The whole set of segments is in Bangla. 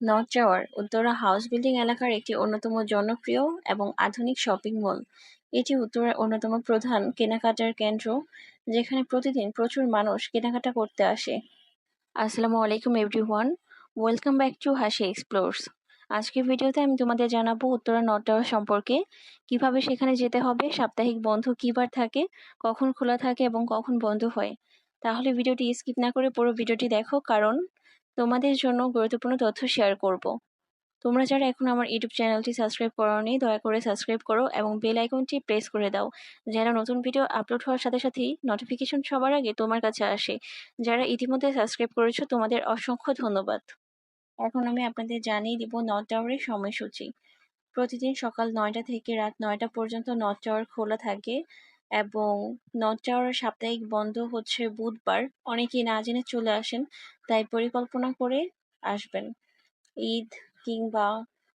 North tower, Uttara house building এলাকার একটি অন্যতম জনপ্রিয় এবং আধুনিক শপিং মল। এটি উত্তরার অন্যতম প্রধান কেনাকাটার কেন্দ্র, যেখানে প্রতিদিন প্রচুর মানুষ কেনাকাটা করতে আসে। আসসালামু আলাইকুম everyone welcome back to Hashi explores আজকের ভিডিওতে আমি তোমাদের জানাব উত্তরা নর্থ টাওয়ার সম্পর্কে। কীভাবে সেখানে যেতে হবে, সাপ্তাহিক বন্ধ কী বার থাকে, কখন খোলা থাকে এবং কখন বন্ধ হয়। তাহলে ভিডিওটি স্কিপ না করে পুরো ভিডিওটি দেখো, কারণ তোমাদের জন্য গুরুত্বপূর্ণ তথ্য শেয়ার করব। তোমরা যারা এখন আমার ইউটিউব চ্যানেলটি সাবস্ক্রাইব করোনি, দয়া করে সাবস্ক্রাইব করো এবং বেল আইকনটি প্রেস করে দাও। যেন নতুন ভিডিও আপলোড হওয়ার সাথে সাথেই নোটিফিকেশন সবার আগে তোমার কাছে আসে। যারা ইতিমধ্যে সাবস্ক্রাইব করেছ, তোমাদের অসংখ্য ধন্যবাদ। এখন আমি আপনাদের জানিয়ে দিব নর্থ টাওয়ারের সময়সূচি। প্রতিদিন সকাল নয়টা থেকে রাত নয়টা পর্যন্ত নর্থ টাওয়ার খোলা থাকে। এবং নর্থ টাওয়ারের সাপ্তাহিক বন্ধ হচ্ছে বুধবার। অনেকেই না জেনে চলে আসেন, তাই পরিকল্পনা করে আসবেন। ঈদ কিংবা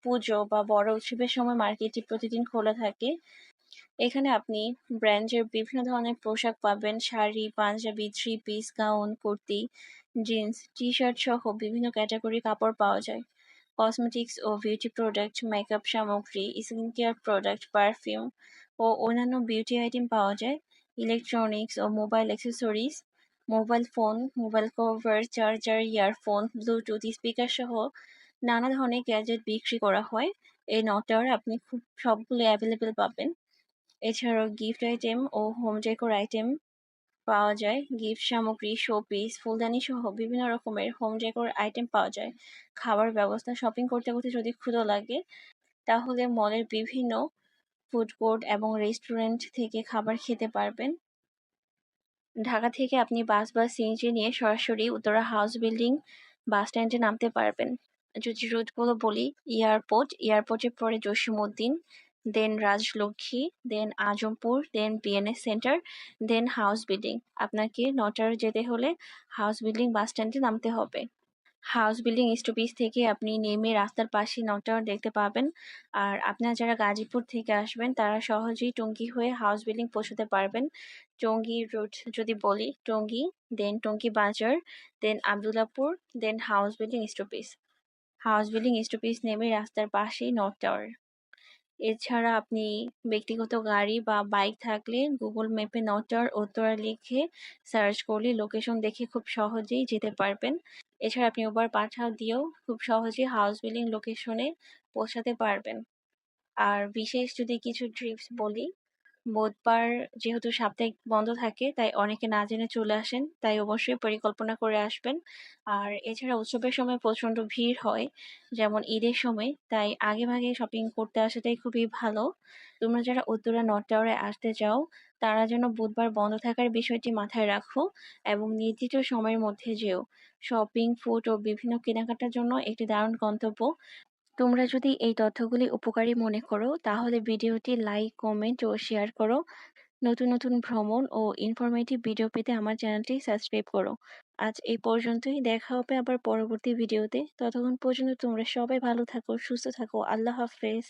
পুজো বা বড় উৎসবের সময় মার্কেটটি প্রতিদিন খোলা থাকে। এখানে আপনি ব্র্যান্ডের বিভিন্ন ধরনের পোশাক পাবেন, sari, panjabi three piece gown kurti jeans T shirt সহ বিভিন্ন ক্যাটাগরি কাপড় পাওয়া যায়। কসমেটিক্স ও বিউটি প্রোডাক্ট মেকআপ সামগ্রী স্কিন কেয়ার প্রোডাক্ট পারফিউম ও অন্যান্য বিউটি আইটেম পাওয়া যায়। ইলেকট্রনিক্স ও mobile accessories mobile phone mobile cover charger earphone Bluetooth speaker সহ নানা ধরনের গ্যাজেট বিক্রি করা হয়। এই নটার আপনি খুব সবগুলো অ্যাভেলেবেল পাবেন। এছাড়াও গিফট আইটেম ও হোম ডেকোর আইটেম পাওয়া যায়। গিফট সামগ্রী শোপিস ফুলদানি সহ বিভিন্ন রকমের হোম ডেকোর আইটেম পাওয়া যায়। খাবার ব্যবস্থা শপিং করতে করতে যদি ক্ষুদো লাগে, তাহলে মলের বিভিন্ন ফুড কোর্ট এবং রেস্টুরেন্ট থেকে খাবার খেতে পারবেন। ঢাকা থেকে আপনি বাস বা সিএনজি নিয়ে সরাসরি উত্তরা হাউস বিল্ডিং বাস স্ট্যান্ডে নামতে পারবেন। যদি রুটগুলো বলি এয়ারপোর্ট এয়ারপোর্টের পরে Jasimuddin then Rajlakshmi then Azampur then BNS centre then house building আপনাকে নটার যেতে হলে হাউস বিল্ডিং বাস স্ট্যান্ডে নামতে হবে। হাউস বিল্ডিং স্টপিস থেকে আপনি নেমে রাস্তার পাশে নটার দেখতে পাবেন। আর আপনারা যারা গাজীপুর থেকে আসবেন, তারা সহজেই টঙ্গী হয়ে হাউস বিল্ডিং পৌঁছতে পারবেন। টঙ্গী রুট যদি বলি, Tongi then Tongi Bazar then Abdullahpur then house building stoppage house building stoppage নেমে রাস্তার পাশেই নর্থ টাওয়ার এছাড়া আপনি ব্যক্তিগত গাড়ি বা বাইক থাকলে গুগল ম্যাপে নটার উত্তরা লিখে সার্চ করলে লোকেশন দেখে খুব সহজেই যেতে পারবেন। এছাড়া আপনি উবার পাঠা দিয়েও খুব সহজেই হাউস বিল্ডিং লোকেশনে পৌঁছাতে পারবেন। আর বিশেষ যদি কিছু ট্রিপস বলি বুধবার যেহেতু সাপ্তাহিক বন্ধ থাকে, তাই অনেকে না জেনে চলে আসেন, তাই অবশ্যই পরিকল্পনা করে আসবেন। আর এছাড়া উৎসবের সময় প্রচণ্ড ভিড় হয়, যেমন ঈদের সময়, তাই আগে ভাগে শপিং করতে আসাটাই খুবই ভালো। তোমরা যারা উত্তরা নর্থ আসতে চাও, তারা যেন বুধবার বন্ধ থাকার বিষয়টি মাথায় রাখো এবং নির্দিষ্ট সময়ের মধ্যে যেও। শপিং ফুড ও বিভিন্ন কেনাকাটার জন্য একটি দারুণ গন্তব্য। তোমরা যদি এই তথ্যগুলি উপকারী মনে করো, তাহলে ভিডিওটি লাইক, কমেন্ট ও শেয়ার করো। নতুন নতুন ভ্রমণ ও ইনফরমেটিভ ভিডিও পেতে আমার চ্যানেলটি সাবস্ক্রাইব করো। আজ এই পর্যন্তই। দেখা হবে আবার পরবর্তী ভিডিওতে ততক্ষণ পর্যন্ত তোমরা সবাই ভালো থাকো, সুস্থ থাকো। আল্লাহ হাফেজ।